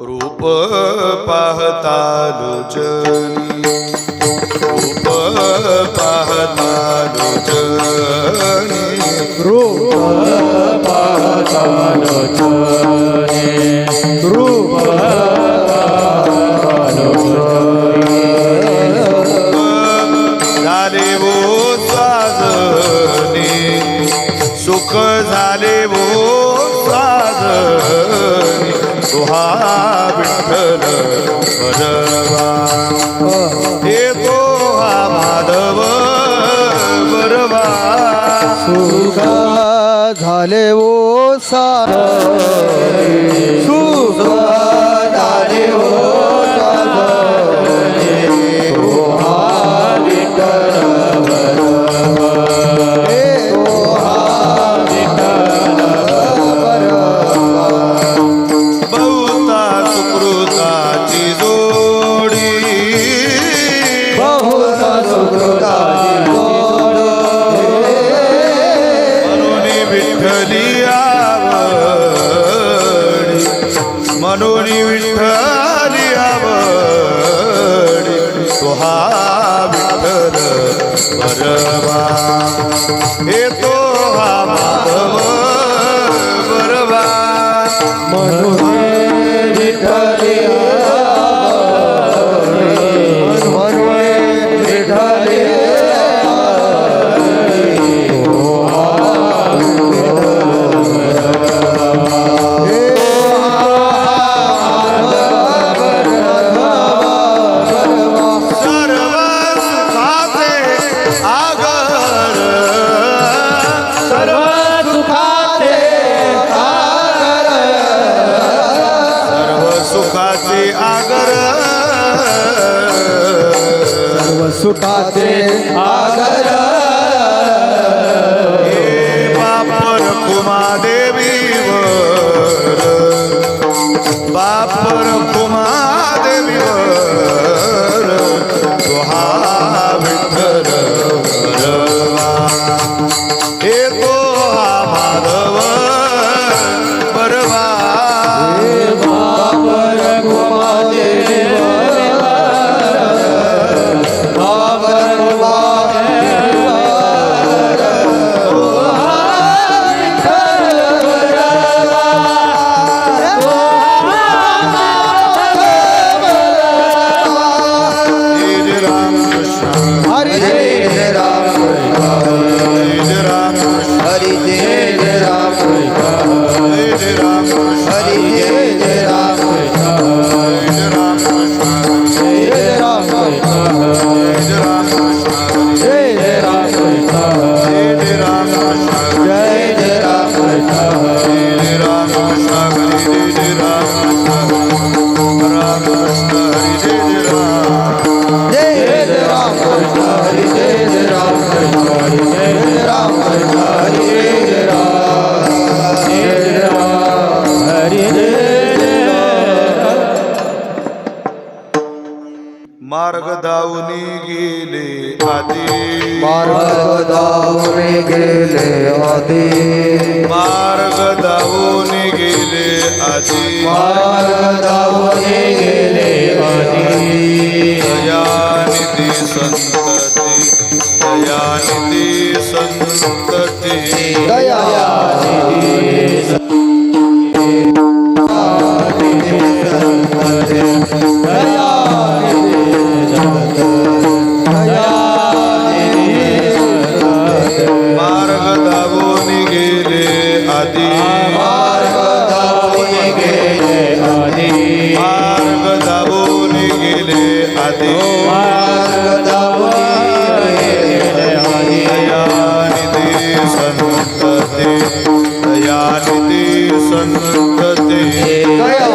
रूप पाहता लोचनी. रूप पाहता लोचनी. रूप पाहता लोचनी रूप झाले वो साजने. सुख झाले तुहा विठ्ठल भजवा. हे तो माधव बरवा सुखा झाले ओ सार. ভগবান सुखाचे आगर बाप रखुमा देवी बाप रखुमा देवी तुहा विठ्ठल मार्ग धावून गेले आधी मार्ग धावून गेले आधी मार्ग धावून गेले आधी मार्ग धावून गेले आधी